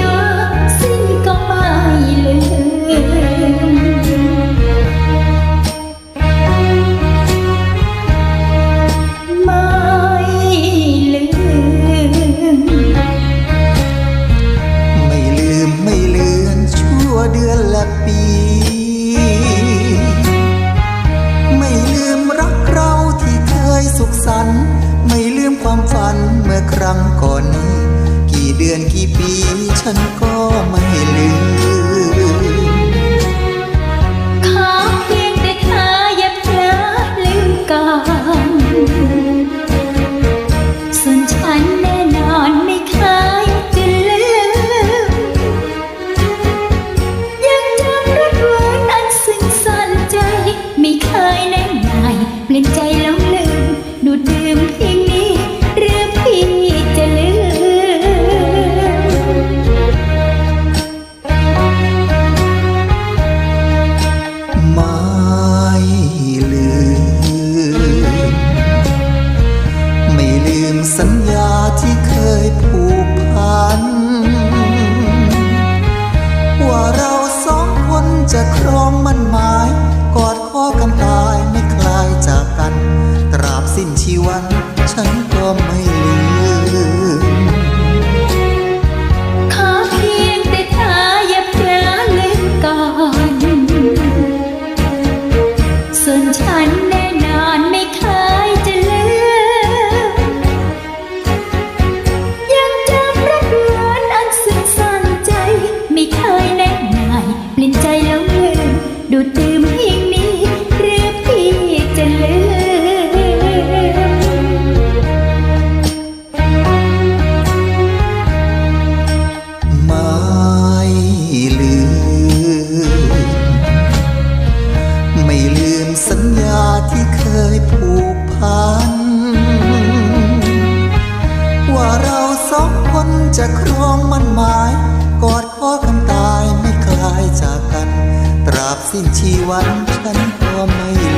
ยาสิ้นก็ไม่ลืมไม่ลืม ไม่ลืมไม่ลือชัวเดือนละปี ไม่ลืมรักเราที่เคยสุขสันต์ไม่ลืมความฝันเมื่อครั้งก่อนนี้ กี่เดือนกี่ปีฉันก็ไม่ลืม สัญญาที่เคยผูกพัน จะครองมันหมาย กอดข้อกันตายไม่คลายจากกัน ตราบสิ้นชีวันฉันก็ไม่